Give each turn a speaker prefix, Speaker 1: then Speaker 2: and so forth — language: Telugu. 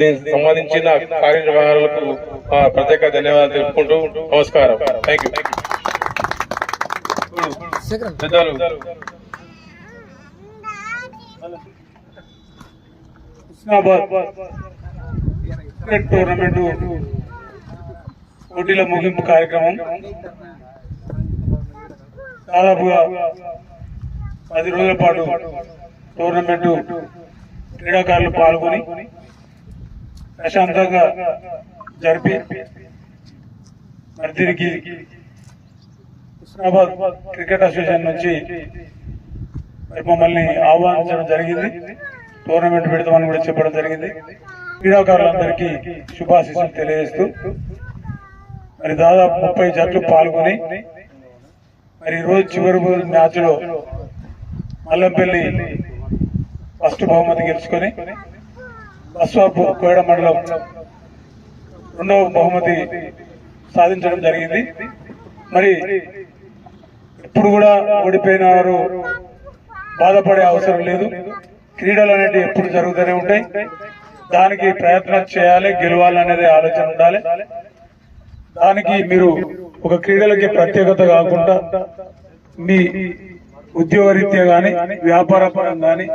Speaker 1: దీనికి సంబంధించిన కార్యనిర్వహణలకు ప్రత్యేక ధన్యవాదాలు తెలుపుకుంటూ నమస్కారం. థ్యాంక్ యూ పెద్దలు.
Speaker 2: టోర్నమెంట్ పోటీల ముగింపు కార్యక్రమం. దాదాపుగా పది రోజుల పాటు టోర్నమెంట్ క్రీడాకారులు పాల్గొని ప్రశాంతంగా జరిపి మరి తిరిగి హుస్నాబాద్ క్రికెట్ అసోసియేషన్ నుంచి మరి మమ్మల్ని ఆహ్వానించడం జరిగింది. టోర్నమెంట్ పెడతామని కూడా చెప్పడం జరిగింది. క్రీడాకారులందరికీ శుభాశీస్సులు తెలియజేస్తూ మరి దాదాపు ముప్పై జట్లు పాల్గొని మరి ఈ రోజు చివరి మ్యాచ్లో మ్యాచ్లో మల్లంపల్లి ఫస్ట్ బహుమతి గెలుచుకొని బస్వాపు కోయడ మండలం రెండవ బహుమతి సాధించడం జరిగింది. మరి ఇప్పుడు కూడా ఓడిపోయిన వారు బాధపడే అవసరం లేదు. క్రీడలు అనేవి ఎప్పుడు జరుగుతూనే ఉంటాయి. దానికి ప్రయత్నం చేయాలి గెలవాలనేది ఆలోచన ఉండాలి. దానికి మీరు ఒక క్రీడలకి ప్రత్యేకత కాకుండా మీ ఉద్యోగరీత్యా కానీ వ్యాపార పరం కానీ